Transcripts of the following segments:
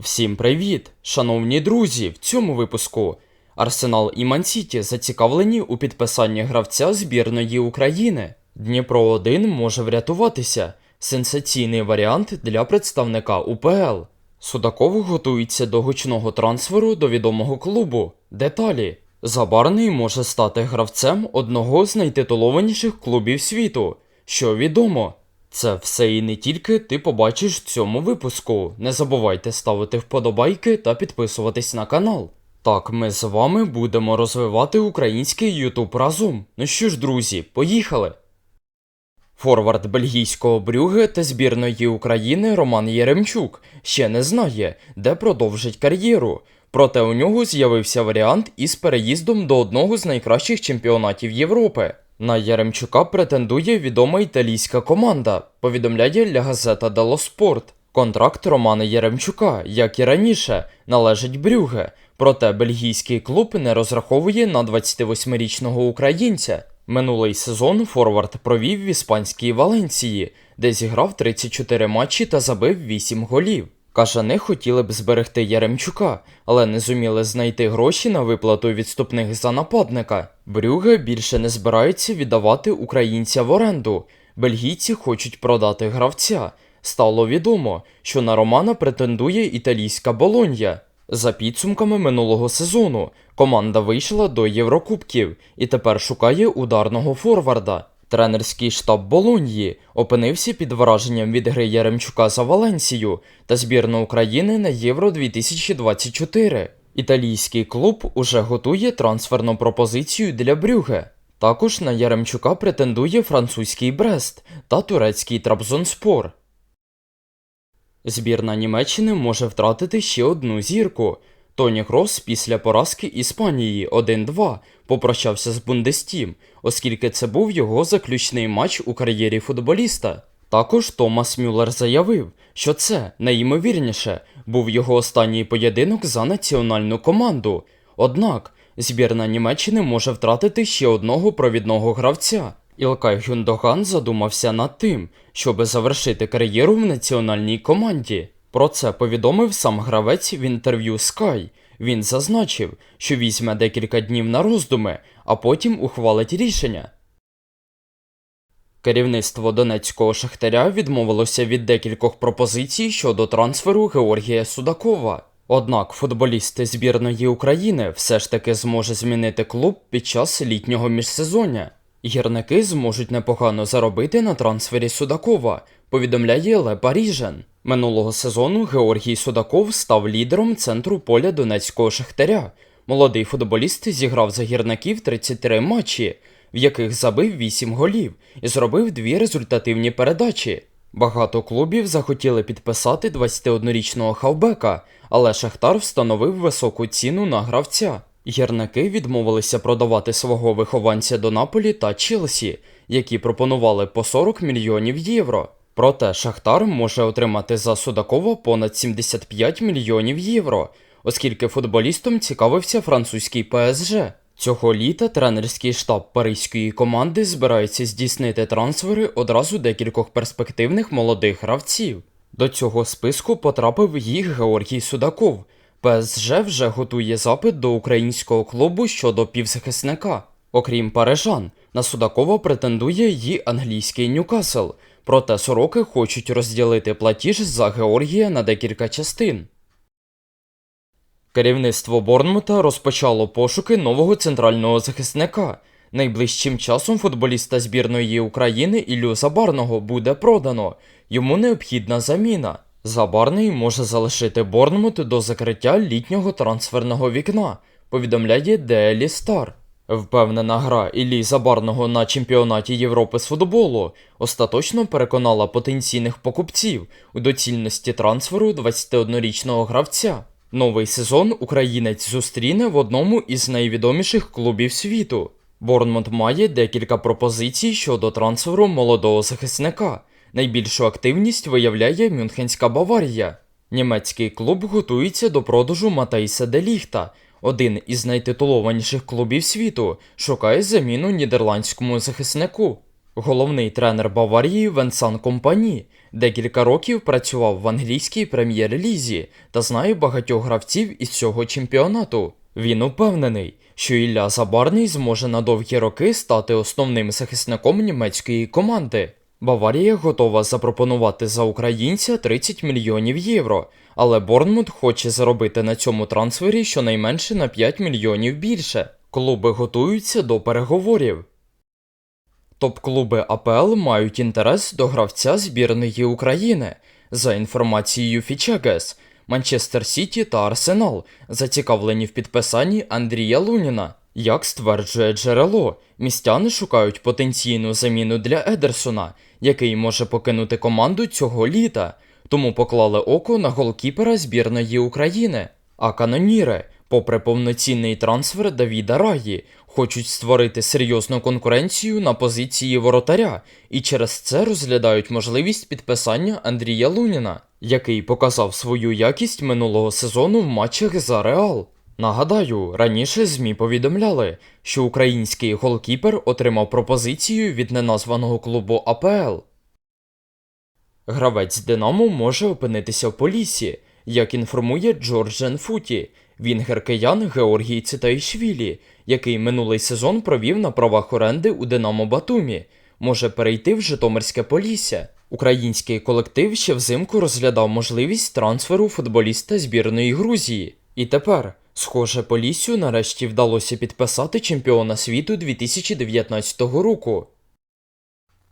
Всім привіт, шановні друзі! В цьому випуску Арсенал і Мансіті зацікавлені у підписанні гравця збірної України. Дніпро 1 може врятуватися. Сенсаційний варіант для представника УПЛ. Судаков готується до гучного трансферу до відомого клубу. Деталі. Забарний може стати гравцем одного з найтитулованіших клубів світу. Що відомо, це все і не тільки ти побачиш в цьому випуску. Не забувайте ставити вподобайки та підписуватись на канал. Так, ми з вами будемо розвивати український YouTube разом. Ну що ж, друзі, поїхали! Форвард бельгійського Брюге та збірної України Роман Єремчук ще не знає, де продовжить кар'єру. Проте у нього з'явився варіант із переїздом до одного з найкращих чемпіонатів Європи. На Яремчука претендує відома італійська команда, повідомляє Ля Газета Дело Спорт. Контракт Романа Яремчука, як і раніше, належить Брюге, проте бельгійський клуб не розраховує на 28-річного українця. Минулий сезон Форвард провів в іспанській Валенції, де зіграв 34 матчі та забив 8 голів. Кажани хотіли б зберегти Яремчука, але не зуміли знайти гроші на виплату відступних за нападника. Брюге більше не збирається віддавати українця в оренду. Бельгійці хочуть продати гравця. Стало відомо, що на Романа претендує італійська Болонья. За підсумками минулого сезону команда вийшла до Єврокубків і тепер шукає ударного форварда. Тренерський штаб Болоньї опинився під враженням від гри Яремчука за Валенсію та збірну України на Євро 2024. Італійський клуб уже готує трансферну пропозицію для Брюге. Також на Яремчука претендує французький Брест та турецький Трабзонспор. Збірна Німеччини може втратити ще одну зірку. Тоні Крос після поразки Іспанії 1-2 попрощався з Бундестім, оскільки це був його заключний матч у кар'єрі футболіста. Також Томас Мюллер заявив, що це найімовірніше був його останній поєдинок за національну команду. Однак збірна Німеччини може втратити ще одного провідного гравця. Ілкай Гюндоган задумався над тим, щоби завершити кар'єру в національній команді. Про це повідомив сам гравець в інтерв'ю Sky. Він зазначив, що візьме декілька днів на роздуми, а потім ухвалить рішення. Керівництво донецького шахтаря відмовилося від декількох пропозицій щодо трансферу Георгія Судакова. Однак футболіст збірної України все ж таки зможе змінити клуб під час літнього міжсезоння. Гірники зможуть непогано заробити на трансфері Судакова, повідомляє Ле Паріжен. Минулого сезону Георгій Судаков став лідером центру поля донецького шахтаря. Молодий футболіст зіграв за гірників 33 матчі, в яких забив 8 голів і зробив дві результативні передачі. Багато клубів захотіли підписати 21-річного хавбека, але Шахтар встановив високу ціну на гравця. Гірники відмовилися продавати свого вихованця до Наполі та Челсі, які пропонували по 40 мільйонів євро. Проте Шахтар може отримати за Судакова понад 75 мільйонів євро, оскільки футболістом цікавився французький ПСЖ. Цього літа тренерський штаб паризької команди збирається здійснити трансфери одразу декількох перспективних молодих гравців. До цього списку потрапив їх Георгій Судаков. ПСЖ вже готує запит до українського клубу щодо півзахисника. Окрім парижан, на Судакова претендує й англійський Ньюкасл, проте сороки хочуть розділити платіж за Георгія на декілька частин. Керівництво Борнмута розпочало пошуки нового центрального захисника. Найближчим часом футболіста збірної України Іллю Забарного буде продано. Йому необхідна заміна. Забарний може залишити Борнмут до закриття літнього трансферного вікна, повідомляє Daily Star. Впевнена гра Іллі Забарного на чемпіонаті Європи з футболу остаточно переконала потенційних покупців у доцільності трансферу 21-річного гравця. Новий сезон українець зустріне в одному із найвідоміших клубів світу. Борнмут має декілька пропозицій щодо трансферу молодого захисника. Найбільшу активність виявляє Мюнхенська Баварія. Німецький клуб готується до продажу Матейса Деліхта. Один із найтитулованіших клубів світу шукає заміну нідерландському захиснику. Головний тренер Баварії Венсан Компані Декілька років працював в англійській прем'єр-лізі та знає багатьох гравців із цього чемпіонату. Він упевнений, що Ілля Забарний зможе на довгі роки стати основним захисником німецької команди. Баварія готова запропонувати за українця 30 мільйонів євро, але Борнмут хоче заробити на цьому трансфері щонайменше на 5 мільйонів більше. Клуби готуються до переговорів. Топ-клуби АПЛ мають інтерес до гравця збірної України. За інформацією Фічегес, Манчестер Сіті та Арсенал зацікавлені в підписанні Андрія Луніна. Як стверджує джерело, містяни шукають потенційну заміну для Едерсона, який може покинути команду цього літа, тому поклали око на голкіпера збірної України. А каноніри, попри повноцінний трансфер Давіда Раї, хочуть створити серйозну конкуренцію на позиції воротаря і через це розглядають можливість підписання Андрія Луніна, який показав свою якість минулого сезону в матчах за Реал. Нагадаю, раніше ЗМІ повідомляли, що український голкіпер отримав пропозицію від неназваного клубу АПЛ. Гравець Динамо може опинитися в Полісі, як інформує Джорджен Футі, вінгер киян Георгій Цитаїшвілі, який минулий сезон провів на правах оренди у Динамо Батумі, може перейти в Житомирське Полісся. Український колектив ще взимку розглядав можливість трансферу футболіста збірної Грузії. І тепер, схоже, Поліссю нарешті вдалося підписати чемпіона світу 2019 року.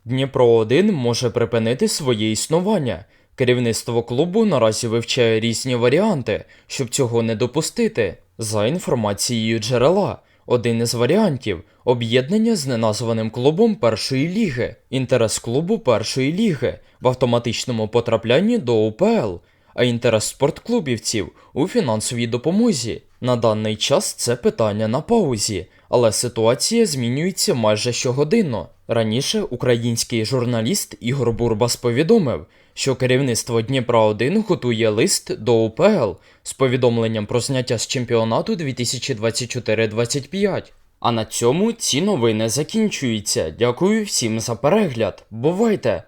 Дніпро 1 може припинити своє існування. Керівництво клубу наразі вивчає різні варіанти, щоб цього не допустити. За інформацією джерела, один із варіантів об'єднання з неназваним клубом першої ліги, інтерес клубу першої ліги в автоматичному потраплянні до УПЛ, а інтерес спортклубівців у фінансовій допомозі. На даний час це питання на паузі, але ситуація змінюється майже щогодинно. Раніше український журналіст Ігор Бурбас повідомив, що керівництво Дніпра 1 готує лист до УПЛ з повідомленням про зняття з чемпіонату 2024-25. А на цьому ці новини закінчуються. Дякую всім за перегляд. Бувайте!